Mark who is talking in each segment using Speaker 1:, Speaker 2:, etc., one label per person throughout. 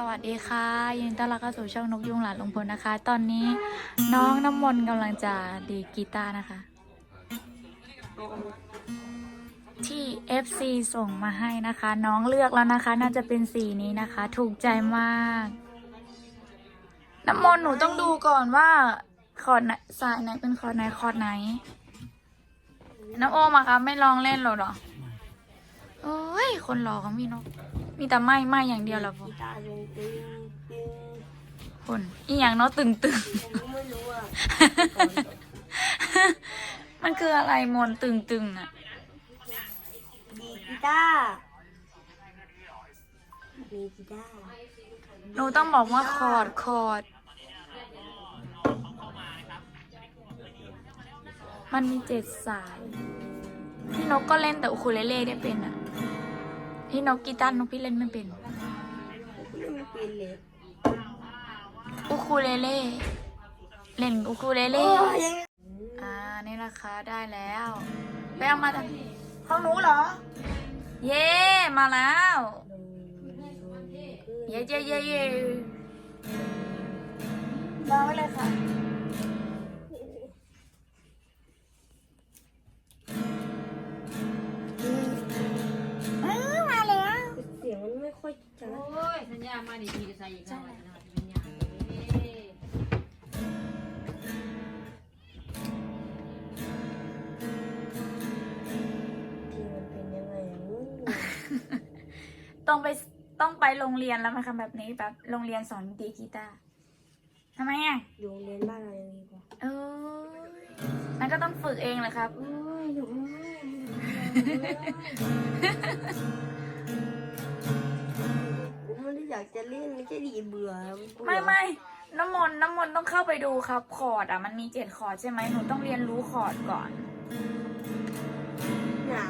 Speaker 1: สวัสดีค่ะ ยินดีต้อนรับเข้าสู่ช่องนกยุงหลานลุงพลนะคะ ตอนนี้น้องน้ำมนต์กำลังจะดีดกีตาร์นะคะ ที่ FC ส่งมาให้นะคะ น้องเลือกแล้วนะคะ น่าจะเป็นสีนี้นะคะ ถูกใจมาก น้ำมนต์หนูต้องดูก่อนว่าคอร์ดไหนสายไหนเป็นคอร์ดไหนคอร์ดไหน น้ำโอมาคะไม่ลองเล่นหรอหรอโอ้ยคนหล่อของพี่นก มีแต่ไม่ไม่อย่างเดียวเหรอพ่อ
Speaker 2: กีตาร์ตึงตึงตึง
Speaker 1: คนอีอย่างเนาะตึงตึง
Speaker 2: ผมไม่รู้อะ
Speaker 1: มันคืออะไรมนตึงตึงอะ
Speaker 2: ดีกีตาร์มีกีตาร์
Speaker 1: หนูต้องบอกว่าคอร์ดคอร์ดมันมีเจ็ดสาย พี่นกก็เล่นแต่อูคูเลเล่ได้เป็นอะ พี่นกกีตาร์นกพี่เล่นไม่เป็น
Speaker 2: ผมเล่นไม่เป็นเลย
Speaker 1: อูคูเลเล่เล่นอูคูเล
Speaker 2: โอ้
Speaker 1: เล่
Speaker 2: ยยัง
Speaker 1: อ่านี่นะคะได้แล้วไปเอามาจากของหนูเหรอ เย่มาแล้วเย่เย่เย่เย่วางไว้เลยค่ะ
Speaker 2: สั
Speaker 3: ญญามาดีทีจะใส่อีกแล้วสัญญาเอ้ย
Speaker 2: ที่มันเป็นยังไงอะมึง
Speaker 1: ต้องไปต้องไปโรงเรียนแล้วมาทำแบบนี้แบบโรงเรียนสอนดีดกีตาร์ทำไมอะ
Speaker 2: อยู่โรงเรียนบ้านเรายังดีกว่า
Speaker 1: เออมันก็ต้องฝึกเองแหละครับ
Speaker 2: โอ้ยอยู่โรงเรียนผมไม่ได้ อยากจะเล่นไม่ใช่ดีเบื่อเบื่อ
Speaker 1: ไม่ไม่น้ำมนต์น้ำมนต์ต้องเข้าไปดูครับคอร์ดอะมันมีเจ็ดคอร์ดใช่ไหมหนูต้องเรียนรู้คอร์ดก่อน
Speaker 2: หนา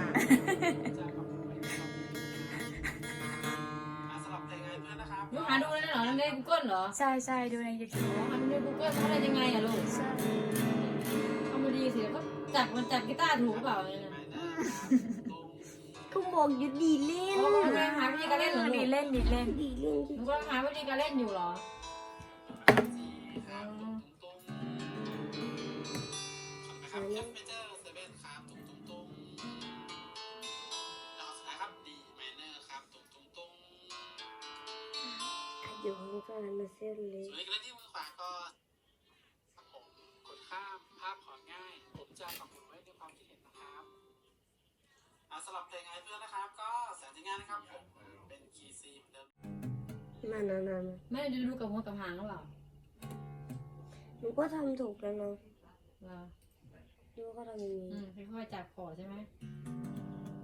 Speaker 3: หนูหาดูได้เหรอในกูเกิลเหรอ
Speaker 1: ใช่ใช่ดูใน YouTube
Speaker 3: หาดูในกูเกิลเขาได้ยังไงอะลูก
Speaker 1: ใช่
Speaker 3: ทำมาดีสิแล้วก็จับมันจับกีตาร์ถูกเปล่าเนี่ยนะ
Speaker 2: ก็บอกอยู่ดีเล่น
Speaker 3: โอ้ยแม่หาวิธีการเล่นเหรอ
Speaker 1: ดี
Speaker 3: ลูก
Speaker 1: เล่นดีเล่น
Speaker 2: ดีเล่น
Speaker 3: หนูก็หาวิธีการเล่นอยู่เหรอ
Speaker 4: นะครับแคปเมเจอร์เซเว่นครับตุ้งตุ้งตุ้งแล้วสุดท้ายครับดีไมเนอร์ครับตุ้งตุ้งตุ้ง
Speaker 2: อยู่ข้างกันมาเส้นเล็ก
Speaker 4: ส่วนในกรณีที่ สำหรับเพลงไอเพื่อนนะครับ ก็แสนจะง่ายนะครับผมเป็นคีย์ซีเหมือนเดิม
Speaker 2: มานานามา
Speaker 3: แม่ดูดูกับหัวกับหางหรือเปล่า
Speaker 2: หนูก็ทำถูกแล้วเนาะ
Speaker 3: เหรอ
Speaker 2: หนูก็ทำอย่าง
Speaker 3: อื
Speaker 2: นี้
Speaker 3: มค่อยๆจับคอใช่ไหม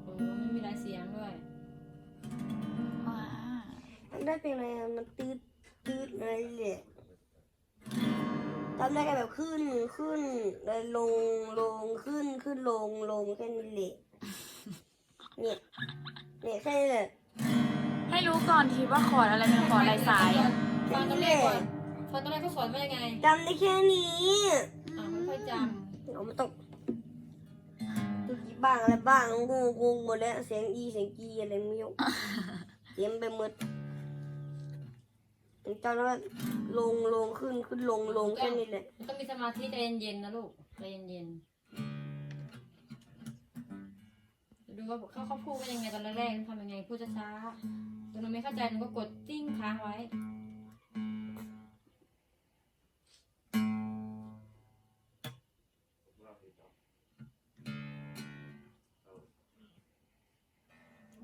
Speaker 3: โอ้ไม่มีลายเสียงด้วย
Speaker 1: ว้า
Speaker 2: มันได้เป็นอะไรอะมันตืดตืดอะไรแหละตอนแรกก็แบบขึ้นขึ้นเลยลงลงขึ้นขึ้นลงลงแค่นี้แหละเนี่ยเนี่ยแค่นี้แหละ
Speaker 1: ให้รู้ก่อนทีว่าคอร์ดอะไรเป็นคอร์ดอะไรสาย
Speaker 3: ฟังตอนแรกก่อนฟังตอนแรกเขาสอนว่ายังไง
Speaker 2: จำได้แค่นี้
Speaker 3: อ่าค่อยๆจ
Speaker 2: เอามาตกตุกี้บ้างอะไรบ้างงงงงหมดแล้วเสียงอีเสียงกีอะไรไม่รู้เต็มไปหมดตอนนั้นลงลงขึ้นขึ้นลงลงแค่นี้แหละำ
Speaker 3: มันต้องมีสมาธิใจเย็นๆนะลูกใจเย็นๆ ดูว่าเขาเขาพูดว่ายังไงตอนแรกๆทำยังไงพูดช้าๆตอนหนูไม่เข้าใจหนูก็กดติ้งค้างไว้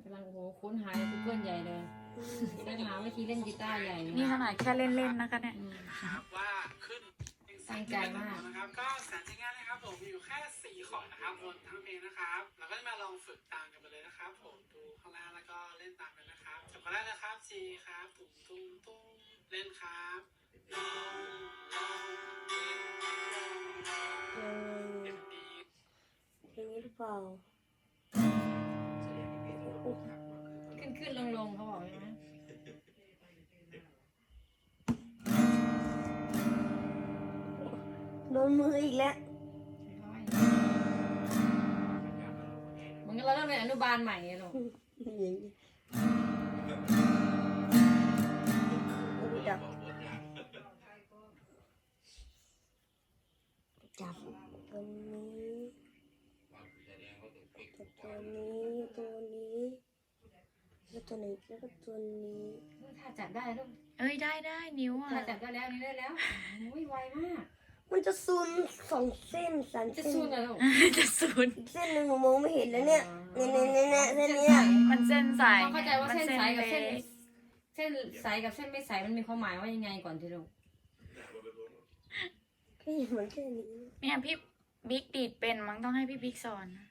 Speaker 3: กำลังโอ้โหค้นหาใน Google ใหญ่เลยค้นหาวิธีเล่นกีตาร์ใหญ่
Speaker 1: นี่ขนาดแค่เล่นๆนะคะเนี่ย
Speaker 3: อืม
Speaker 4: ครับว่าขึ้น
Speaker 3: ตั้งใจมาก
Speaker 4: นะครับ ก็แสนจะง่ายนะครับผมมีอยู่แค่สี่ขอร์ดนะครับบนทั้งเพลงนะครับเราก็จะมาลองฝึกตามกันไปเลยนะครับ ผมดูข้างล่างแล้วก็เล่นตามกันนะครับจับกันได้นะครับ C ครับตุ้มตุ้มตุ้มเล่นครับลงลง
Speaker 2: ยังไง
Speaker 4: เอ็มดี
Speaker 2: เพลงนี้หรือเปล่า
Speaker 3: ขึ้นขึ้นลงลงเขาบอกใช่ไหม
Speaker 2: มืออีกแล้ว
Speaker 3: มังก็เราเริ่มในอนุบาลใหม่ไงลูก
Speaker 2: จับ จับตัวนี้ตัวนี้ตัวนี้แล้วตัวนี้แล้วก็ตัวนี้
Speaker 3: ถ้าจับได้ลูก
Speaker 1: เอ้ยได้ได้นิ้วอะ
Speaker 3: ถ้าจับได้แล้วนี่ได้แล้วโอ้ยไวมาก
Speaker 2: มันจะซูนสองเส้นสาม
Speaker 3: จะ
Speaker 2: เส้น
Speaker 3: สู้เลยลูก
Speaker 1: จะศูนย์
Speaker 2: เส้นหนึ่งหนูมองไม่เห็นแล้วเนี่ยเนี่ยเนี่ยเนี่ยเส้นเนี้ย
Speaker 1: มันเส้นใส
Speaker 3: ต้องเข้าใจว่าเส้นสายกับเส้น
Speaker 1: ล็ก
Speaker 3: เส้นสายกับเส้นไม่สายมันมีความหมายว่ายังไงก่อนทีลูก
Speaker 2: แค่เห็นเหมือนแค่นี้
Speaker 1: เนี่ยพี่บิ๊กดีดเป็นมั้งต้องให้พี่บิ๊กสอนนะ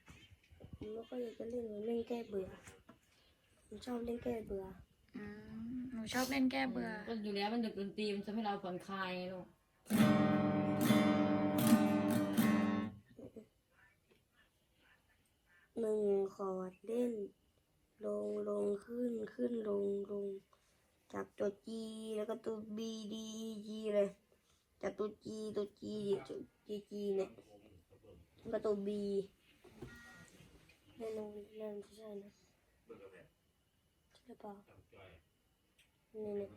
Speaker 2: ผมไม่ค่อยอยากจะเล่นมันเล่นแก้เบื่อผมชอบเล่นแก้เบื่อ
Speaker 1: อืมหนูชอบเล่นแก้เบื่อ
Speaker 3: ก็อยู่แล้วมันดึกดนตรีมันจะให้เราผ่อนคลายไงลูก
Speaker 2: หนึ่งคอร์ดเล่น ลงลงขึ้นขึ้นลงลง จากตัว G แล้วก็ตัว B D E G เลย จากตัว G ตัว G ตัว G G เนี่ยแล้วก็ตัว B แน่นอนแน่นอนใช่นะใช่เปล่าเนี่ยเนี่ย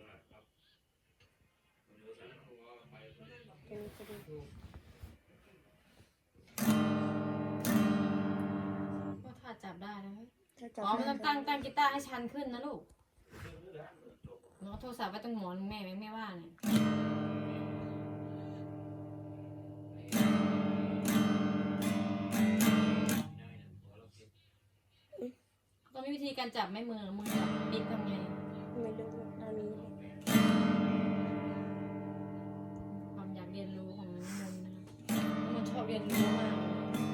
Speaker 2: ตัวนี้ตัวนี้
Speaker 3: ก็าจับได้นะ
Speaker 2: ถ้าจับ
Speaker 3: อ๋อมันต้อง
Speaker 2: ได้
Speaker 3: ตั้งตั้งกีตาร์ให้ชันขึ้นนะลูกแล้วก็โทรศัพท์ไว้ตรงหมอนแม่ไหมแม่ว่าเนี่ยต้องมีวิธีการจับไหม่มือมือจับปิ๊กทำไง
Speaker 2: ไม่รู้อันนี้
Speaker 3: ความอยากเรียนรู้ของน้ำมนต์นะคะน้ำมนต์ชอบเรียนรู้มาก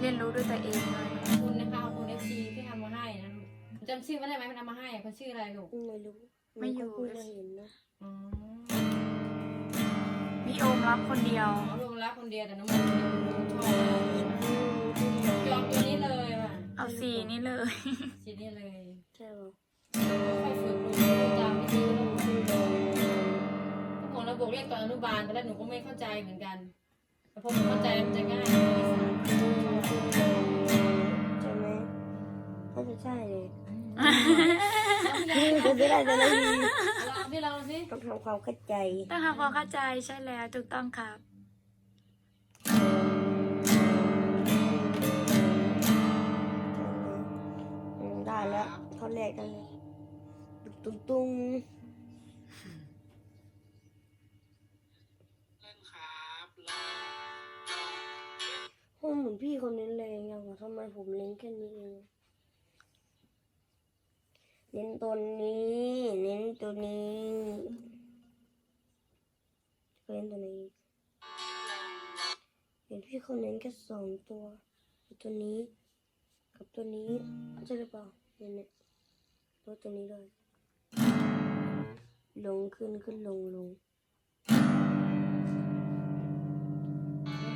Speaker 1: เรียนรู้ด้วยตัวเองเลย
Speaker 3: จำชื่อไม่ได้ไหมมันทำมาให้อะเขาชื่ออะไรลูก
Speaker 2: ไม่รู้
Speaker 1: ไม่อยู่
Speaker 2: นก็เพิ่งมาเห็นนะ
Speaker 3: อ๋อ
Speaker 1: พี่โอมรับคนเดียว
Speaker 3: เขารวมรักคนเดียวแต่น้ำมันชอบเลยยอมตัวนี้เลยว่ะ
Speaker 1: เอาสีนี้เลย
Speaker 3: สีนี้เลย
Speaker 2: ใช่หรอ
Speaker 3: ค่อยฝึกดูตามวิธีทุกคนระบบเรียกตอนอนุบาลตอนแรกหนูก็ไม่เข้าใจเหมือนกันแต่พอหนูเข้าใจมันจะง่าย
Speaker 2: ใช่ไหมน่าจะใช่เลย จะได้จะได้
Speaker 3: ลองที่เราสิ
Speaker 2: ต้องทำความเข้าใจ
Speaker 1: ต้องทำความเข้าใจใช่แล้วถูกต้องครับ
Speaker 2: อืมได้แล้วท่อนแรกได้เลยตุ้งตุ้ง
Speaker 4: เล่นครับลอง
Speaker 2: โอ้เหมือนพี่คนนี้เลยยังวะทำไมผมเล่นแค่นี้เองเน้นตัวนี้ เน้นตัวนี้เล่นตัวนี้เห็นพี่เขาเน้นแค่สองตัว ตัวนี้ กับตัวนี้ใช่หรือเปล่าเนี่ยเนี่ยตัวตัวนี้ด้วยลงขึ้นขึ้นลงลง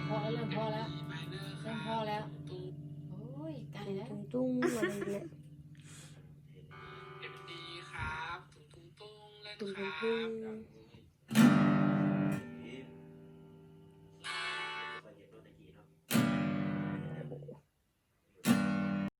Speaker 3: พอแล้วพอแล้วพอแล้วโอ้ย
Speaker 2: ตุ้ง
Speaker 3: แล้ว
Speaker 2: ตุ้งตุ้งอะไรเนี่ย
Speaker 4: เอ็ม